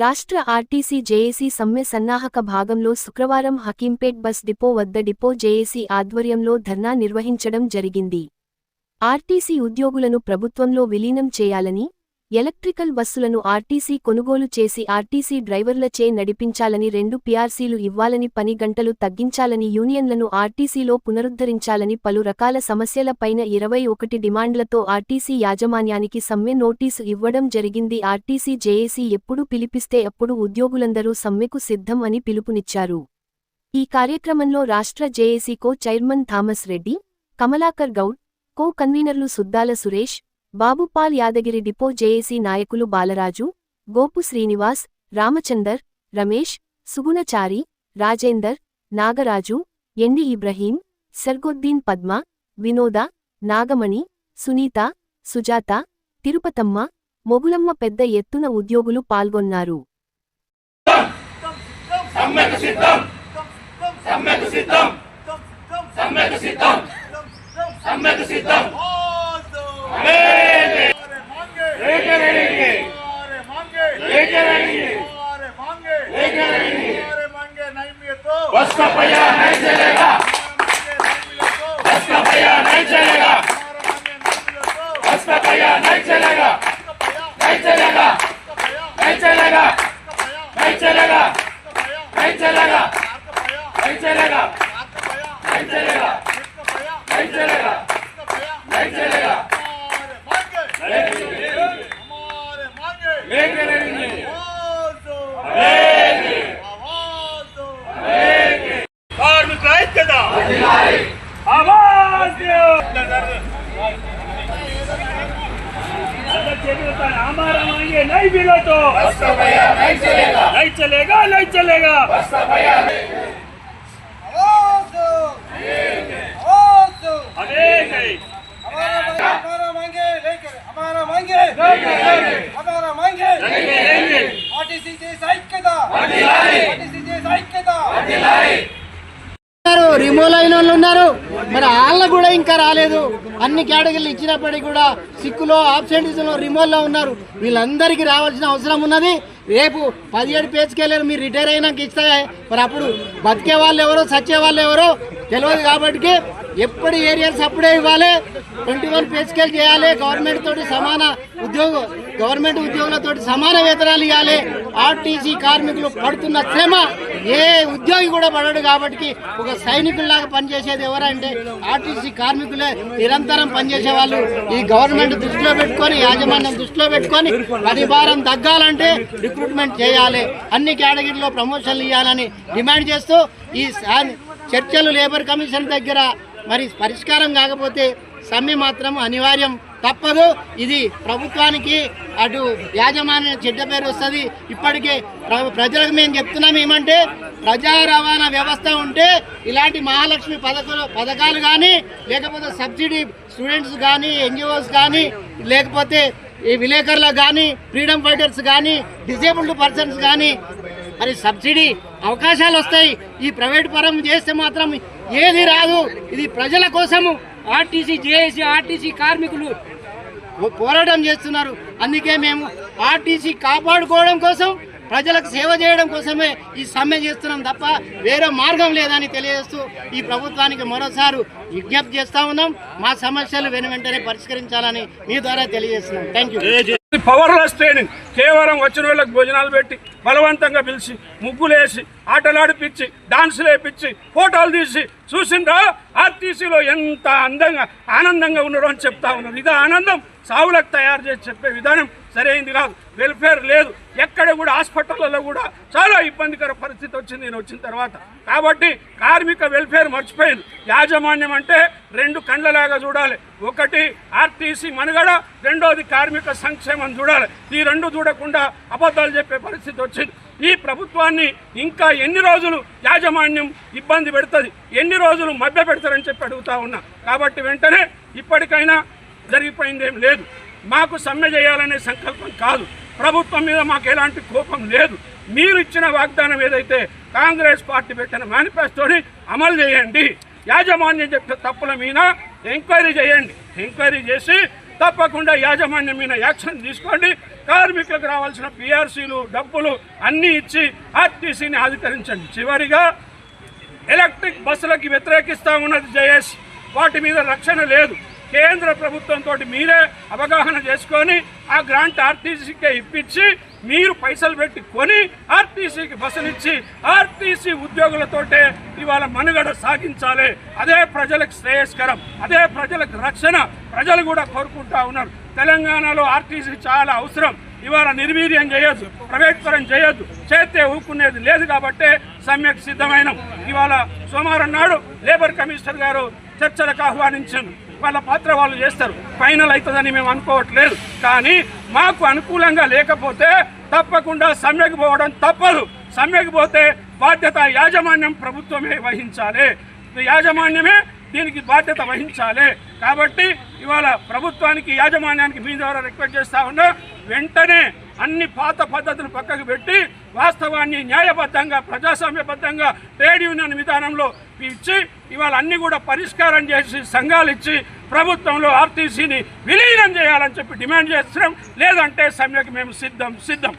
రాష్ట్ర RTC JAC సమ్మె సన్నాహక భాగంలో శుక్రవారం హకీంపేట్ బస్ డిపో వద్ద డిపో జేఏసీ ఆధ్వర్యంలో ధర్నా నిర్వహించడం జరిగింది. ఆర్టీసీ ఉద్యోగులను ప్రభుత్వంలో విలీనం చేయాలని ఎలక్ట్రికల్ బస్సులను ఆర్టీసీ కొనుగోలు చేసి ఆర్టీసీ డ్రైవర్లచే నడిపించాలని రెండు పీఆర్సీలు ఇవ్వాలని పని గంటలు తగ్గించాలని యూనియన్లను ఆర్టీసీలో పునరుద్ధరించాలని పలు రకాల సమస్యలపైన ఇరవై ఒకటి డిమాండ్లతో ఆర్టీసీ యాజమాన్యానికి సమ్మె నోటీసు ఇవ్వడం జరిగింది. ఆర్టీసీ జేఏసీ ఎప్పుడు పిలిపిస్తే అప్పుడు ఉద్యోగులందరూ సమ్మెకు సిద్ధం అని పిలుపునిచ్చారు. ఈ కార్యక్రమంలో రాష్ట్ర JAC co chairman Thomas Reddy Kamalakar Goud co కన్వీనర్లు సుద్దాల సురేష్ బాబుపాల్ యాదగిరి డిపో జేఏసీ నాయకులు బాలరాజు గోపు శ్రీనివాస్ రామచందర్ రమేష్ సుగుణచారి రాజేందర్ నాగరాజు ఎండి ఇబ్రహీం సర్గొద్దీన్ పద్మ వినోద నాగమణి సునీత సుజాత తిరుపతమ్మ మొగులమ్మ పెద్ద ఎత్తున ఉద్యోగులు పాల్గొన్నారు. సమ్మెకు సిద్ధం. What's up? हमारा मांगे नहीं मिला तो नहीं चलेगा नहीं चलेगा नहीं चलेगा अनेक है हमारा मांगे लेकर हमारा मांगे हमारा मांगे लेंगे आरटीसी देश ऐक्यता आरटीसी देश ऐक्यता ఇంకా రాలేదు. అన్ని కేటగిరీలు ఇచ్చినప్పటికీ కూడా సిక్కులో ఆబ్సెంటీస్లో రిమోల్లో ఉన్నారు. వీళ్ళందరికీ రావాల్సిన అవసరం ఉన్నది. రేపు పదిహేడు పేజ్కెళ్ళారు మీరు రిటైర్ అయినాక ఇస్తే మరి అప్పుడు బతికే వాళ్ళు ఎవరో చచ్చే వాళ్ళు ఎవరో తెలియదు కాబట్టి ఎప్పుడు ఏరియాస్ అప్పుడే ఇవ్వాలి. ట్వంటీ వన్ పేజ్కెళ్ళి చేయాలి. గవర్నమెంట్ తోటి సమాన ఉద్యోగ గవర్నమెంట్ ఉద్యోగులతో సమాన వేతనాలు ఇవ్వాలి. ఆర్టీసీ కార్మికులు పడుతున్న శ్రమ. ఏ ఉద్యోగి కూడా పడడు కాబట్టి ఒక సైనికుల్లాగా పనిచేసేది ఎవరంటే ఆర్టీసీ కార్మికులే. నిరంతరం పనిచేసే వాళ్ళు ఈ గవర్నమెంట్ దృష్టిలో పెట్టుకొని యాజమాన్యం దృష్టిలో పెట్టుకొని పని భారం తగ్గాలంటే రిక్రూట్మెంట్ చేయాలి. అన్ని కేటగిరీలో ప్రమోషన్లు ఇవ్వాలని డిమాండ్ చేస్తూ ఈ చర్చలు లేబర్ కమిషన్ దగ్గర మరి పరిష్కారం కాకపోతే సమ్మె మాత్రం అనివార్యం. తప్పదు. ఇది ప్రభుత్వానికి అటు యాజమాన్య చెడ్డ పేరు వస్తుంది. ఇప్పటికే ప్ర- ప్రజలకు మేము చెప్తున్నాం ఏమంటే ప్రజా రవాణా వ్యవస్థ ఉంటే ఇలాంటి మహాలక్ష్మి పథకాలు పథకాలు కానీ లేకపోతే సబ్సిడీ స్టూడెంట్స్ కానీ ఎన్జిఓస్ కానీ లేకపోతే ఈ విలేకరులకు కానీ ఫ్రీడమ్ ఫైటర్స్ కానీ డిజేబుల్డ్ పర్సన్స్ కానీ మరి సబ్సిడీ అవకాశాలు వస్తాయి. ఈ ప్రైవేట్ పరం చేస్తే మాత్రం ఏది రాదు. ఇది ప్రజల కోసము. ఆర్టీసీ జేఏసీ ఆర్టీసీ కార్మికులు పోరాటం చేస్తున్నారు. అందుకే మేము ఆర్టీసీ కాపాడుకోవడం కోసం ప్రజలకు సేవ చేయడం కోసమే ఈ సమ్మె చేస్తున్నాం తప్ప వేరే మార్గం లేదని తెలియజేస్తూ ఈ ప్రభుత్వానికి మరోసారి విజ్ఞప్తి చేస్తా ఉన్నాం. మా సమస్యలు వెను వెంటనే పరిష్కరించాలని మీ ద్వారా తెలియజేస్తున్నాం. థ్యాంక్ యూ పవర్లెస్ ట్రైనింగ్ కేవలం వచ్చిన వాళ్ళకి భోజనాలు పెట్టి బలవంతంగా పిలిచి ముగ్గులేసి ఆటలాడిపించి డాన్సులు వేపించి ఫోటోలు తీసి చూసిండ్రా? ఆర్టీసీలో ఎంత అందంగా ఆనందంగా ఉన్నారో అని చెప్తా ఉన్నారు. ఇది ఆనందం. సావులకు తయారు చేసి చెప్పే విధానం సరైంది కాదు. వెల్ఫేర్ లేదు. ఎక్కడ హాస్పిటల్లో కూడా చాలా ఇబ్బందికర పరిస్థితి వచ్చింది. నేను వచ్చిన తర్వాత కాబట్టి కార్మిక వెల్ఫేర్ మర్చిపోయింది. యాజమాన్యం అంటే రెండు కండ్లలాగా చూడాలి. ఒకటి ఆర్టీసీ మనుగడ రెండోది కార్మిక సంక్షేమం చూడాలి. ఈ రెండు చూడకుండా అబద్ధాలు చెప్పే పరిస్థితి వచ్చింది. ఈ ప్రభుత్వాన్ని ఇంకా ఎన్ని రోజులు యాజమాన్యం ఇబ్బంది పెడుతుంది? ఎన్ని రోజులు మభ్య పెడతారని చెప్పి అడుగుతా ఉన్నా. కాబట్టి వెంటనే ఇప్పటికైనా జరిగిపోయిందేం లేదు. మాకు సమ్మె చేయాలనే సంకల్పం కాదు. ప్రభుత్వం మీద మాకు ఎలాంటి కోపం లేదు. మీరు ఇచ్చిన వాగ్దానం ఏదైతే కాంగ్రెస్ పార్టీ పెట్టిన మేనిఫెస్టోని అమలు చేయండి. యాజమాన్యం చెప్పిన తప్పుల మీద ఎంక్వైరీ చేయండి. ఎంక్వైరీ చేసి తప్పకుండా యాజమాన్యం మీద యాక్షన్ తీసుకోండి. కార్మికులకు రావాల్సిన పిఆర్సీలు డబ్బులు అన్నీ ఇచ్చి ఆర్టీసీని ఆధీకరించండి. చివరిగా ఎలక్ట్రిక్ బస్సులకి వ్యతిరేకిస్తా ఉన్నది జేఎస్. వాటి మీద రక్షణ లేదు. కేంద్ర ప్రభుత్వంతో మీరే అవగాహన చేసుకొని ఆ గ్రాంట్ ఆర్టీసీకే ఇప్పించి మీరు పైసలు పెట్టి కొని ఆర్టీసీకి బస్సునిచ్చి ఆర్టీసీ ఉద్యోగులతోటే ఇవాళ మనుగడ సాగించాలి. అదే ప్రజలకు శ్రేయస్కరం అదే ప్రజలకు రక్షణ ప్రజలు కూడా కోరుకుంటా ఉన్నారు. తెలంగాణలో ఆర్టీసీ చాలా అవసరం. ఇవాళ నిర్వీర్యం చేయొద్దు ప్రైవేట్కరం చేయొద్దు చేస్తే ఊపుకునేది లేదు కాబట్టే సమ్యక్ సిద్ధమైన. ఇవాళ సోమవారం నాడు లేబర్ కమిషనర్ గారు చర్చలకు ఆహ్వానించాను వాళ్ళ పాత్ర వాళ్ళు చేస్తారు. ఫైనల్ అవుతుందని మేము అనుకోవట్లేదు. కానీ మాకు అనుకూలంగా లేకపోతే తప్పకుండా సమ్మెకు పోవడం తప్పదు. సమ్మెకు పోతే బాధ్యత యాజమాన్యం ప్రభుత్వమే వహించాలి. యాజమాన్యమే దీనికి బాధ్యత వహించాలి. కాబట్టి ఇవాళ ప్రభుత్వానికి యాజమాన్యానికి మీ ద్వారా రిక్వెస్ట్ చేస్తా ఉన్నా వెంటనే అన్ని పాత పద్ధతులు పక్కకు పెట్టి వాస్తవాన్ని న్యాయబద్ధంగా ప్రజాస్వామ్యబద్ధంగా ట్రేడ్ యూనియన్ విధానంలో ఇచ్చి ఇవాళ అన్ని కూడా పరిష్కారం చేసి సంఘాలు ఇచ్చి ప్రభుత్వంలో ఆర్టీసీని విలీనం చేయాలని చెప్పి డిమాండ్ చేస్తున్నాం. లేదంటే సమ్మెకు మేము సిద్ధం సిద్ధం.